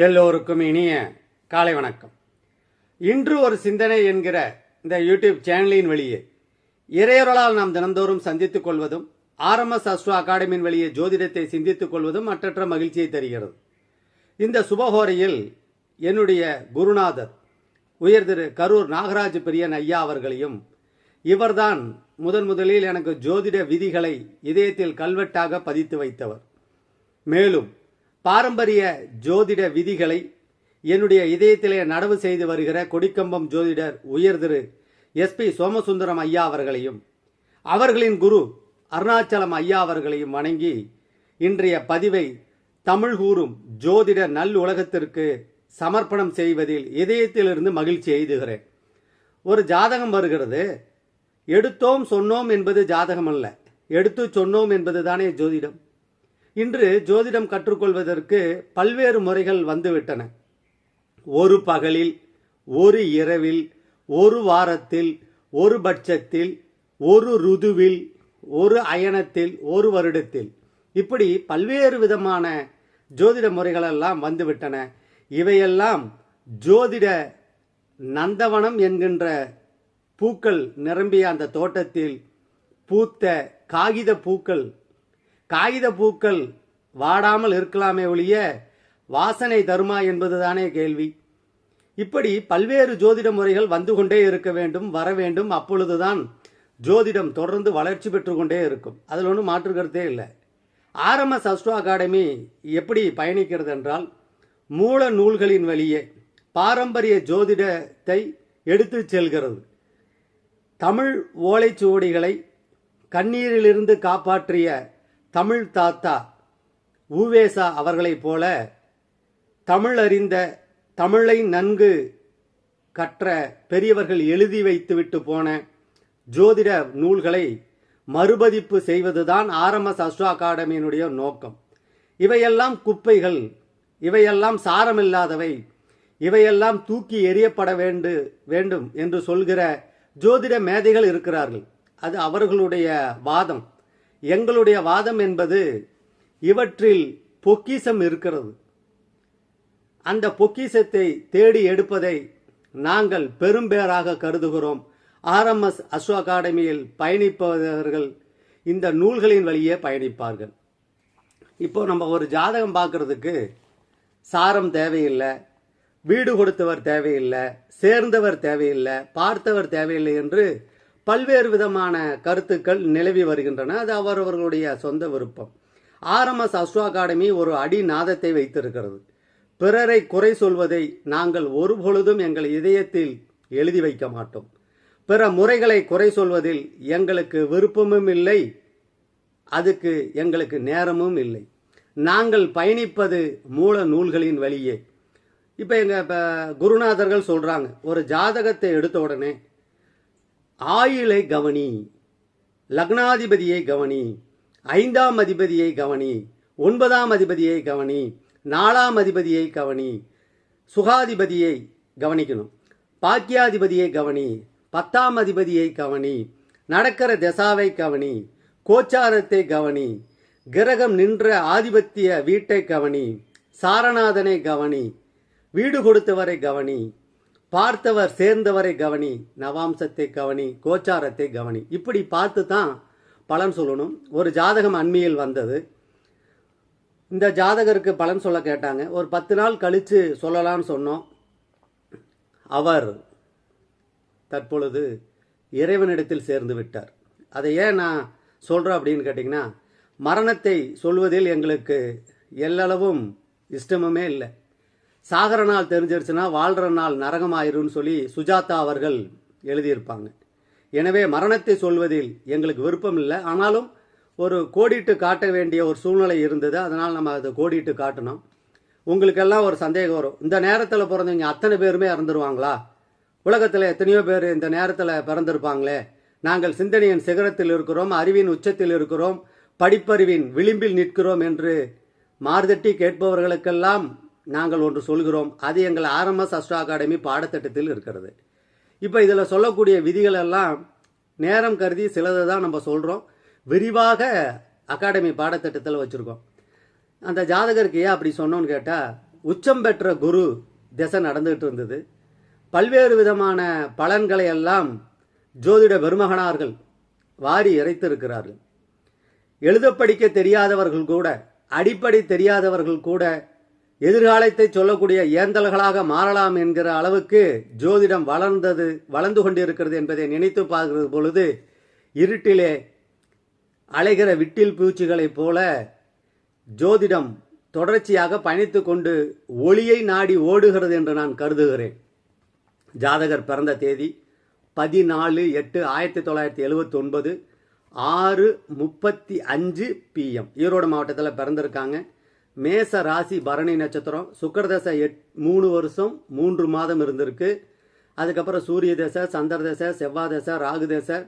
எல்லோருக்கும் இனிய காலை வணக்கம். இன்று ஒரு சிந்தனை என்கிற இந்த யூடியூப் சேனலின் வழியே இறையொருளால் நாம் தினந்தோறும் சந்தித்துக் கொள்வதும் ஆர்எம்எஸ் அஸ்ட்ரோ அகாடமியின் வழியே ஜோதிடத்தை சிந்தித்துக் கொள்வதும் மற்றற்ற மகிழ்ச்சியை தருகிறது. இந்த சுபஹோரையில் என்னுடைய குருநாதர் உயர் திரு கரூர் நாகராஜ் பிரியன் ஐயா அவர்களையும் இவர்தான் முதன் முதலில் எனக்கு ஜோதிட விதிகளை இதயத்தில் கல்வெட்டாக பதித்து வைத்தவர். மேலும் பாரம்பரிய ஜோதிட விதிகளை என்னுடைய இதயத்திலே நடவு செய்து வருகிற கொடிக்கம்பம் ஜோதிடர் உயர் திரு எஸ்பி சோமசுந்தரம் ஐயா அவர்களையும் அவர்களின் குரு அருணாச்சலம் ஐயா அவர்களையும் வணங்கி இன்றைய பதிவை தமிழ் கூறும் ஜோதிட நல் உலகத்திற்கு சமர்ப்பணம் செய்வதில் இதயத்திலிருந்து மகிழ்ச்சி எய்துகிறேன். ஒரு ஜாதகம் வருகிறது. எடுத்தோம் சொன்னோம் என்பது ஜாதகம் அல்ல எடுத்து சொன்னோம் என்பது தானே ஜோதிடம். இன்று ஜோதிடம் கற்றுக்கொள்வதற்கு பல்வேறு முறைகள் வந்துவிட்டன. ஒரு பகலில் ஒரு இரவில் ஒரு வாரத்தில் ஒரு பட்சத்தில் ஒரு ருதுவில் ஒரு அயனத்தில் ஒரு வருடத்தில். இப்படி பல்வேறு விதமான ஜோதிட முறைகளெல்லாம் வந்துவிட்டன. இவையெல்லாம் ஜோதிட நந்தவனம் என்கின்ற பூக்கள் நிரம்பிய அந்த தோட்டத்தில் பூத்த காகித பூக்கள் காகித பூக்கள் வாடாமல் இருக்கலாமே ஒழிய வாசனை தருமா என்பதுதானே கேள்வி. இப்படி பல்வேறு ஜோதிட முறைகள் வந்து கொண்டே இருக்க வேண்டும் வர வேண்டும். அப்பொழுதுதான் ஜோதிடம் தொடர்ந்து வளர்ச்சி பெற்று கொண்டே இருக்கும். அதில் ஒன்றும் மாற்று கருத்தே இல்லை. ஆர்எம்எஸ் அஸ்ட்ரோ அகாடமி எப்படி பயணிக்கிறது என்றால் மூல நூல்களின் வழியே பாரம்பரிய ஜோதிடத்தை எடுத்து செல்கிறது. தமிழ் ஓலைச்சுவடிகளை கண்ணீரிலிருந்து காப்பாற்றிய தமிழ் தாத்தா ஊவேசா அவர்களைப் போல தமிழ் அறிந்த தமிழை நன்கு கற்ற பெரியவர்கள் எழுதி வைத்துவிட்டு போன ஜோதிட நூல்களை மறுபதிப்பு செய்வதுதான் ஆர்எம்எஸ் அஸ்ட்ரோ அகாடமியினுடைய நோக்கம். இவையெல்லாம் குப்பைகள் இவையெல்லாம் சாரமில்லாதவை இவையெல்லாம் தூக்கி எறியப்பட வேண்டு வேண்டும் என்று சொல்கிற ஜோதிட மேதைகள் இருக்கிறார்கள். அது அவர்களுடைய வாதம். எங்களுடைய வாதம் என்பது இவற்றில் பொக்கிசம் இருக்கிறது. அந்த பொக்கிசத்தை தேடி எடுப்பதை நாங்கள் பெரும்பேறாக கருதுகிறோம். ஆர்எம்எஸ் அஸ்வ அகாடமியில் பயணிப்பவர்கள் இந்த நூல்களின் வழியே பயணிப்பார்கள். இப்போ நம்ம ஒரு ஜாதகம் பார்க்கறதுக்கு சாரம் தேவையில்லை வீடு கொடுத்தவர் தேவையில்லை சேர்ந்தவர் தேவையில்லை பார்த்தவர் தேவையில்லை என்று பல்வேறு விதமான கருத்துக்கள் நிலவி வருகின்றன. அது அவரவர்களுடைய சொந்த விருப்பம். ஆர்எம்எஸ் அஸ்வா அகாடமி ஒரு அடி நாதத்தை வைத்திருக்கிறது. பிறரை குறை சொல்வதை நாங்கள் ஒருபொழுதும் எங்கள் இதயத்தில் எழுதி வைக்க மாட்டோம். பிற முறைகளை குறை சொல்வதில் எங்களுக்கு விருப்பமும் இல்லை. அதுக்கு எங்களுக்கு நேரமும் இல்லை. நாங்கள் பயணிப்பது மூல நூல்களின் வழியே. இப்போ எங்கள் இப்போ குருநாதர்கள் சொல்கிறாங்க ஒரு ஜாதகத்தை எடுத்த உடனே ஆயுளை கவனி லக்னாதிபதியை கவனி ஐந்தாம் அதிபதியை கவனி ஒன்பதாம் அதிபதியை கவனி நாலாம் அதிபதியை கவனி சுகாதிபதியை கவனிக்கணும். பாக்கியாதிபதியை கவனி பத்தாம் அதிபதியை கவனி நடக்கிற திசாவை கவனி கோச்சாரத்தை கவனி கிரகம் நின்ற ஆதிபத்திய வீட்டை கவனி சாரநாதனை கவனி வீடு கொடுத்தவரை கவனி பார்த்தவர் சேர்ந்தவரை கவனி நவாம்சத்தை கவனி கோச்சாரத்தை கவனி. இப்படி பார்த்து தான் பலன் சொல்லணும். ஒரு ஜாதகம் அண்மையில் வந்தது. இந்த ஜாதகருக்கு பலன் சொல்ல கேட்டாங்க. ஒரு பத்து நாள் கழித்து சொல்லலாம்னு சொன்னோம். அவர் தற்பொழுது இறைவனிடத்தில் சேர்ந்து விட்டார். அதை ஏன் நான் சொல்கிறேன் அப்படின்னு கேட்டிங்கன்னா மரணத்தை சொல்வதில் எங்களுக்கு எல்லளவும் இஷ்டமுமே இல்லை. சாகர நாள் தெரிஞ்சிருச்சுன்னா வாழ்கிற நாள் நரகமாயிரும்னு சொல்லி சுஜாதா அவர்கள் எழுதியிருப்பாங்க. எனவே மரணத்தை சொல்வதில் எங்களுக்கு விருப்பம் இல்லை. ஆனாலும் ஒரு கோடிட்டு காட்ட வேண்டிய ஒரு சூழ்நிலை இருந்தது. அதனால் நம்ம அதை கோடிட்டு காட்டணும் உங்களுக்கெல்லாம் ஒரு சந்தேகம் வரும். இந்த நேரத்தில் பிறந்தவங்க அத்தனை பேருமே இறந்துருவாங்களா? உலகத்தில் எத்தனையோ பேர் இந்த நேரத்தில் பிறந்திருப்பாங்களே? நாங்கள் சிந்தனையின் சிகரத்தில் இருக்கிறோம் அறிவின் உச்சத்தில் இருக்கிறோம் படிப்பறிவின் விளிம்பில் நிற்கிறோம் என்று மார்தட்டி கேட்பவர்களுக்கெல்லாம் நாங்கள் ஒன்று சொல்கிறோம். அது எங்கள் ஆர்எம்எஸ் அஸ்ட்ரா அகாடமி பாடத்திட்டத்தில் இருக்கிறது. இப்போ இதில் சொல்லக்கூடிய விதிகள் எல்லாம் நேரம் கருதி சிலதை தான் நம்ம சொல்கிறோம் விரிவாக அகாடமி பாடத்திட்டத்தில் வச்சுருக்கோம். அந்த ஜாதகருக்கு ஏன் அப்படி சொன்னோன்னு கேட்டால் உச்சம் பெற்ற குரு திசை நடந்துகிட்டு இருந்தது. பல்வேறு விதமான பலன்களை எல்லாம் ஜோதிட பெருமகனார்கள் வாரி இறைத்திருக்கிறார்கள். எழுத படிக்க தெரியாதவர்கள் கூட அடிப்படை தெரியாதவர்கள் கூட எதிர்காலத்தை சொல்லக்கூடிய ஏந்தல்களாக மாறலாம் என்கிற அளவுக்கு ஜோதிடம் வளர்ந்தது வளர்ந்து கொண்டிருக்கிறது என்பதை நினைத்து பார்க்கிறது பொழுது இருட்டிலே அலைகிற விட்டில் பூச்சிகளைப் போல ஜோதிடம் தொடர்ச்சியாக பயணித்து கொண்டு ஒளியை நாடி ஓடுகிறது என்று நான் கருதுகிறேன். ஜாதகர் பிறந்த தேதி பதினாலு எட்டு ஆயிரத்தி தொள்ளாயிரத்தி எழுபத்தி ஒன்பது ஆறு முப்பத்தி அஞ்சு பிஎம் ஈரோடு மாவட்டத்தில் பிறந்திருக்காங்க. மேச ராசி பரணி நட்சத்திரம். சுக்கரதசை எட் மூணு வருஷம் மூன்று மாதம் இருந்திருக்கு. அதுக்கப்புறம் சூரிய தசை சந்திர தசை செவ்வாய் தசை ராகு தசை.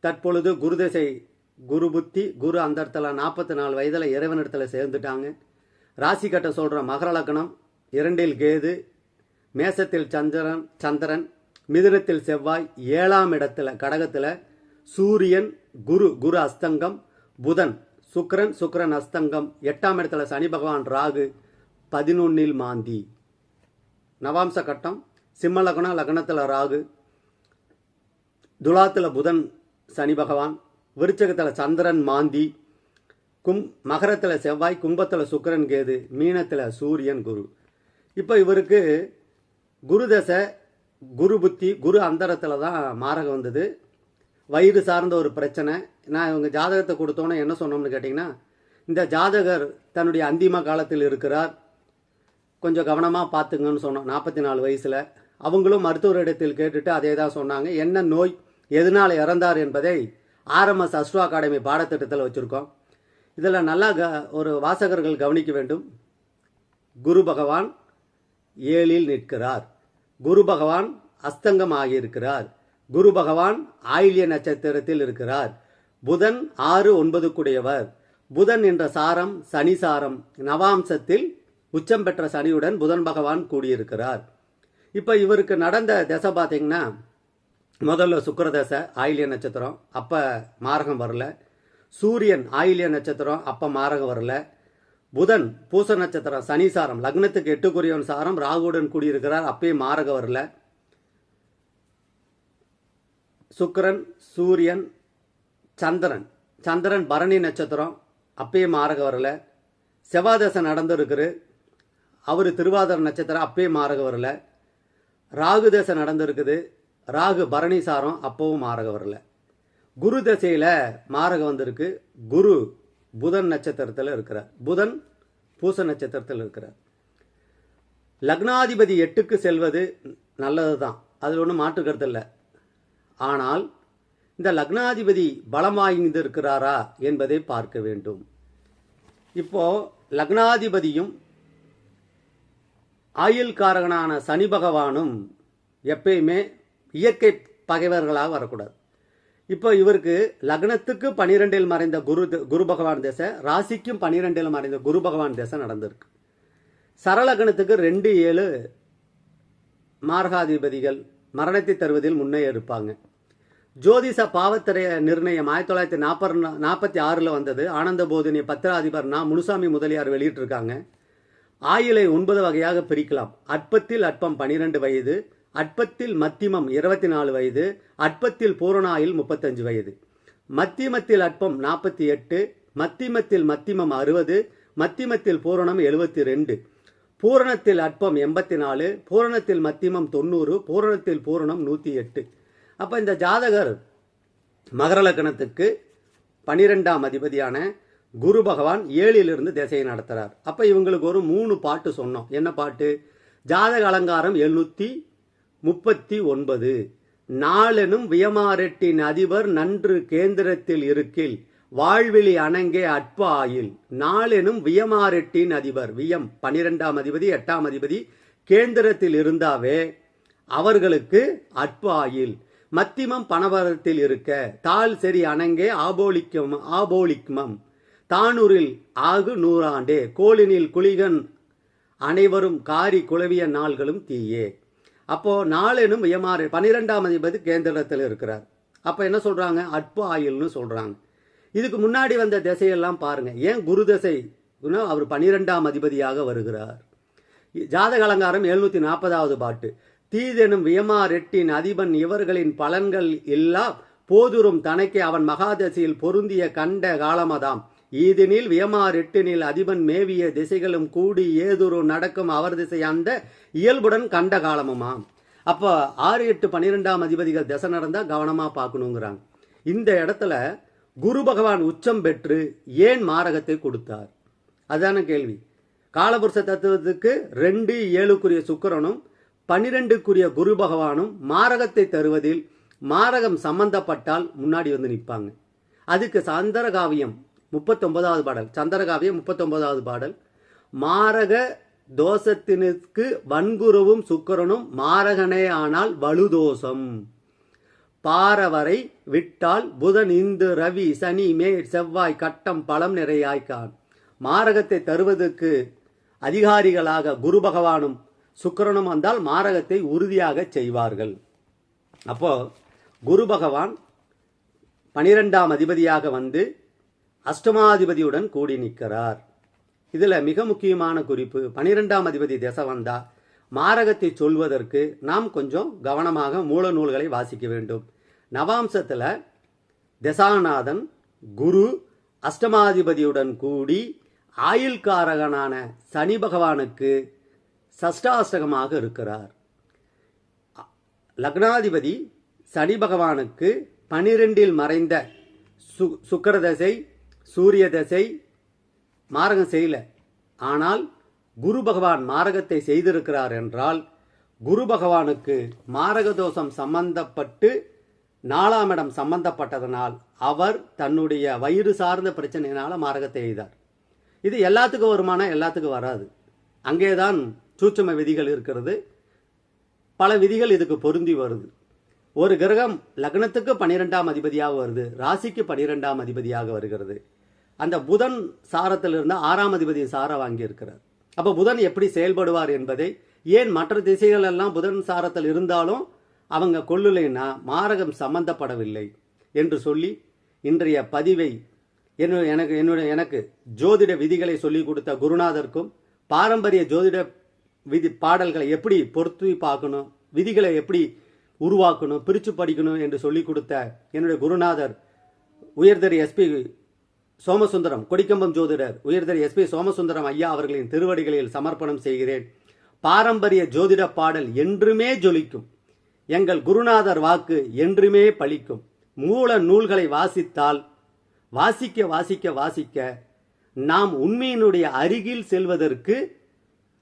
தற்பொழுது குரு தசை குரு புத்தி குரு அந்த இடத்துல நாற்பத்தி நாலு வயதில் இறைவனிடத்தில் சேர்ந்துட்டாங்க. ராசி கட்ட சொல்கிற மகர லக்னம் இரண்டில் கேது மேசத்தில் சந்திரன் சந்திரன் மிதுனத்தில் செவ்வாய் ஏழாம் இடத்துல கடகத்தில் சூரியன் குரு குரு அஸ்தங்கம் புதன். சுக்ரன் சுக்ரன் அஸ்தங்கம். எட்டாம் இடத்துல சனி பகவான் ராகு. பதினொன்னில் மாந்தி. நவாம்ச கட்டம். சிம்ம லக்னம் லக்னத்தில் ராகு. துலாத்தில் புதன் சனி பகவான். விருச்சகத்தில் சந்திரன் மாந்தி. கும் மகரத்தில் செவ்வாய் கும்பத்தில் சுக்கரன் கேது மீனத்தில் சூரியன் குரு. இப்போ இவருக்கு குரு தசை குரு புத்தி குரு அந்தரத்தில் தான் மாரகம் வந்தது. வயிறு சார்ந்த ஒரு பிரச்சனை. நான் இவங்க ஜாதகத்தை கொடுத்தோன்னே என்ன சொன்னோம்னு கேட்டிங்கன்னா இந்த ஜாதகர் தன்னுடைய அந்திம காலத்தில் இருக்கிறார். கொஞ்சம் கவனமாக பார்த்துங்கன்னு சொன்னோம் நாற்பத்தி நாலு வயசில். அவங்களும் மருத்துவரிடத்தில் கேட்டுட்டு அதே தான் சொன்னாங்க. என்ன நோய் எதனால் இறந்தார் என்பதை ஆர்எம்எஸ் அஸ்ட்ரோ அகாடமி பாடத்திட்டத்தில் வச்சுருக்கோம். இதில் நல்லா க ஒரு வாசகர்கள் கவனிக்க வேண்டும். குரு பகவான் ஏழில் நிற்கிறார். குரு பகவான் அஸ்தங்கம் ஆகியிருக்கிறார் குரு பகவான் ஆயில்ய நட்சத்திரத்தில் இருக்கிறார். புதன் ஆறு ஒன்பது கூடியவர் புதன் என்ற சாரம் சனி சாரம் நவாம்சத்தில் உச்சம் பெற்ற சனியுடன் புதன் பகவான் கூடியிருக்கிறார். இப்போ இவருக்கு நடந்த தசை பார்த்தீங்கன்னா முதல்ல சுக்கரதசை ஆயில்ய நட்சத்திரம் அப்போ மாரகம் வரல. சூரியன் ஆயில்ய நட்சத்திரம் அப்போ மாரகம் வரல. புதன் பூச நட்சத்திரம் சனி சாரம் லக்னத்துக்கு எட்டுக்குரியவன் சாரம் ராகுடன் கூடியிருக்கிறார் அப்பயும் மாரகம் வரல. சுக்கரன் சூரியன் சந்திரன். சந்திரன் பரணி நட்சத்திரம் அப்பயே மாரக வரல. செவ்வாதசை நடந்திருக்குது. அவர் திருவாதிர நட்சத்திரம் அப்பயே மாரக வரல. ராகு தசை நடந்திருக்குது. ராகு பரணி சாரம் அப்பவும் மாரக வரல. குரு தசையில் மாரகம் வந்திருக்கு. குரு புதன் நட்சத்திரத்தில் இருக்கிறார். புதன் பூச நட்சத்திரத்தில் இருக்கிறார். லக்னாதிபதி எட்டுக்கு செல்வது நல்லது தான் அதில் ஒன்றும் மாற்று இல்லை. ஆனால் இந்த லக்னாதிபதி பலம் வாய்ந்திருக்கிறாரா என்பதை பார்க்க வேண்டும். இப்போ லக்னாதிபதியும் ஆயுள்காரகனான சனி பகவானும் எப்பயுமே இயற்கை பகைவர்களாக வரக்கூடாது. இப்போ இவருக்கு லக்னத்துக்கு பனிரெண்டில் மறைந்த குரு குரு பகவான் திசை ராசிக்கும் பனிரெண்டில் மறைந்த குரு பகவான் திசை நடந்திருக்கு. சரலக்னத்துக்கு ரெண்டு ஏழு மார்காதிபதிகள் மரணத்தை தருவதில் முன்னே இருப்பாங்க ஜோதிஷ பாவத்திரைய நிர்ணயம் ஆயிரத்தி தொள்ளாயிரத்தி நாற்பது நாற்பத்தி ஆறில் வந்தது. ஆனந்த போதினி பத்திராதிபர் நான் முனுசாமி முதலியார் வெளியிட்டிருக்காங்க. ஆயிலை ஒன்பது வகையாக பிரிக்கலாம். அற்பத்தில் அற்பம் பனிரெண்டு வயது அற்பத்தில் மத்திமம் இருபத்தி நாலு வயது அற்பத்தில் பூரணாயில் முப்பத்தஞ்சு வயது. மத்தியமத்தில் அற்பம் நாற்பத்தி எட்டு மத்திமத்தில் மத்திமம் அறுபது மத்திமத்தில் பூரணம் எழுபத்தி ரெண்டு. பூரணத்தில் அற்பம் எண்பத்தி நாலு பூரணத்தில் மத்திமம் தொண்ணூறு பூரணத்தில் பூரணம் நூற்றி எட்டு. அப்போ இந்த ஜாதகர் மகர லக்னத்துக்கு பனிரெண்டாம் அதிபதியான குரு பகவான் ஏழிலிருந்து திசையை நடத்துகிறார் அப்போ இவங்களுக்கு ஒரு மூணு பாட்டு சொன்னோம். என்ன பாட்டு? ஜாதக அலங்காரம் எழுநூற்றி முப்பத்தி ஒன்பது. நாளெனும் வியமாரெட்டின் அதிபர் நன்று கேந்திரத்தில் இருக்கில் வாழ்விழி அணங்கே அற்ப ஆயில் நாளெனும் வியமாரெட்டின் அதிபர் வியம் பனிரெண்டாம் அதிபதி எட்டாம் அதிபதி கேந்திரத்தில் இருந்தாவே அவர்களுக்கு அற்ப ஆயில் மத்திமம் பணவரத்தில் இருக்க தாள் சரி அணங்கே ஆபோலிக்கம் ஆபோலிக்மம். தானூரில் ஆகு நூறாண்டே கோளினில் குளிகன் அனைவரும் காரி குழவிய நாள்களும் தீயே. அப்போ நாளெனும் வியமாறு பனிரெண்டாம் அதிபதி கேந்திரத்தில் இருக்கிறார். அப்போ என்ன சொல்றாங்க? அட்பு ஆயுள்னு சொல்றாங்க. இதுக்கு முன்னாடி வந்த திசையெல்லாம் பாருங்க. ஏன் குரு தசை அவர் பனிரெண்டாம் அதிபதியாக வருகிறார். ஜாதக அலங்காரம் எழுநூத்தி நாற்பதாவது பாட்டு. தீதெனும் வியமாரெட்டின் அதிபன் இவர்களின் பலன்கள் எல்லாம் போதுரும் தனக்கே அவன் மகாதசியில் பொருந்திய கண்ட காலமதாம். ஈதினில் வியமாரெட்டினில் அதிபன் மேவிய திசைகளும் கூடி ஏதுரு நடக்கும் அவர் திசை அந்த இயல்புடன் கண்ட காலமுமாம். அப்போ ஆறு எட்டு பன்னிரெண்டாம் அதிபதிகள் திசை நடந்தால் கவனமாக பார்க்கணுங்கிறாங்க. இந்த இடத்துல குரு பகவான் உச்சம் பெற்று ஏன் மாரகத்தை கொடுத்தார்? அதான கேள்வி. காலபுருஷ தத்துவத்துக்கு ரெண்டு ஏழுக்குரிய சுக்கரனும் பன்னிரெண்டுக்குரிய குரு பகவானும் மாரகத்தை தருவதில் மாரகம் சம்பந்தப்பட்டால் முன்னாடி வந்து நிற்பாங்க. அதுக்கு சந்தரகாவியம் முப்பத்தொன்பதாவது பாடல். சந்திரகாவியம் முப்பத்தொன்பதாவது பாடல். மாரக தோஷத்தினுக்கு வன்குருவும் சுக்கரனும் மாரகனே ஆனால் வலுதோஷம். பாரவரை விட்டால் புதன் இந்து ரவி சனி மேற் செவ்வாய் கட்டம் பழம் நிறையாய்க்கான். மாரகத்தை தருவதற்கு அதிகாரிகளாக குரு பகவானும் சுக்கரனும் வந்தால் மாரகத்தை உறுதியாக செய்வார்கள். அப்போ குரு பகவான் பனிரெண்டாம் அதிபதியாக வந்து அஷ்டமாதிபதியுடன் கூடி நிற்கிறார். இதில் மிக முக்கியமான குறிப்பு பனிரெண்டாம் அதிபதி திசை வந்தா மாரகத்தை சொல்வதற்கு நாம் கொஞ்சம் கவனமாக மூல நூல்களை வாசிக்க வேண்டும். நவாம்சத்தில் தசாநாதன் குரு அஷ்டமாதிபதியுடன் கூடி ஆயுள்காரகனான சனி பகவானுக்கு சஷ்டாஷ்டகமாக இருக்கிறார். லக்னாதிபதி சனி பகவானுக்கு பனிரெண்டில் மறைந்த சு சுக்கர தசை சூரிய தசை மாரகம் செய்யல. ஆனால் குரு பகவான் மாரகத்தை செய்திருக்கிறார் என்றால் குரு பகவானுக்கு மாரகதோஷம் சம்பந்தப்பட்டு நாலாம் இடம் சம்பந்தப்பட்டதனால் அவர் தன்னுடைய வயிறு சார்ந்த பிரச்சனையினால் மாரகத்தை எய்தார். இது எல்லாத்துக்கும் வருமானம் எல்லாத்துக்கும் வராது. அங்கேதான் சூட்சம விதிகள் இருக்கிறது. பல விதிகள் இதுக்கு பொருந்தி வருது. ஒரு கிரகம் லக்னத்துக்கு பனிரெண்டாம் அதிபதியாக வருது. ராசிக்கு பன்னிரெண்டாம் அதிபதியாக வருகிறது. அந்த புதன் சாரத்திலிருந்து ஆறாம் அதிபதி சாரை வாங்கியிருக்கிறார். அப்போ புதன் எப்படி செயல்படுவார் என்பதை ஏன் மற்ற திசைகள் எல்லாம் புதன் சாரத்தில் இருந்தாலும் அவங்க கொள்ளுலைன்னா மாரகம் சம்பந்தப்படவில்லை என்று சொல்லி இன்றைய பதிவை என்னுடைய எனக்கு என்னுடைய எனக்கு ஜோதிட விதிகளை சொல்லிக் கொடுத்த குருநாதருக்கும் பாரம்பரிய ஜோதிட விதி பாடல்களை எப்படி பொருத்தி பார்க்கணும் விதிகளை எப்படி உருவாக்கணும் பிரித்து படிக்கணும் என்று சொல்லிக் கொடுத்த என்னுடைய குருநாதர் உயர்தர் எஸ்பி சோமசுந்தரம் கொடிக்கம்பம் ஜோதிடர் உயர்தர் எஸ்பி சோமசுந்தரம் ஐயா அவர்களின் திருவடிகளில் சமர்ப்பணம் செய்கிறேன். பாரம்பரிய ஜோதிட பாடல் என்றுமே ஜொலிக்கும். எங்கள் குருநாதர் வாக்கு என்றுமே பலிக்கும் மூல நூல்களை வாசித்தால் வாசிக்க வாசிக்க வாசிக்க நாம் உண்மையினுடைய அருகில் செல்வதற்கு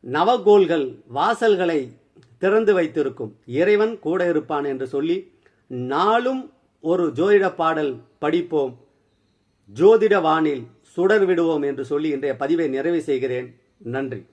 நவகோள்கள் வாசல்களை திறந்து வைத்திருக்கும். இறைவன் கூட இருப்பான் என்று சொல்லி நாளும் ஒரு ஜோதிட பாடல் படிப்போம். ஜோதிட வானில் சுடர் விடுவோம் என்று சொல்லி இன்றைய பதிவை நிறைவு செய்கிறேன். நன்றி.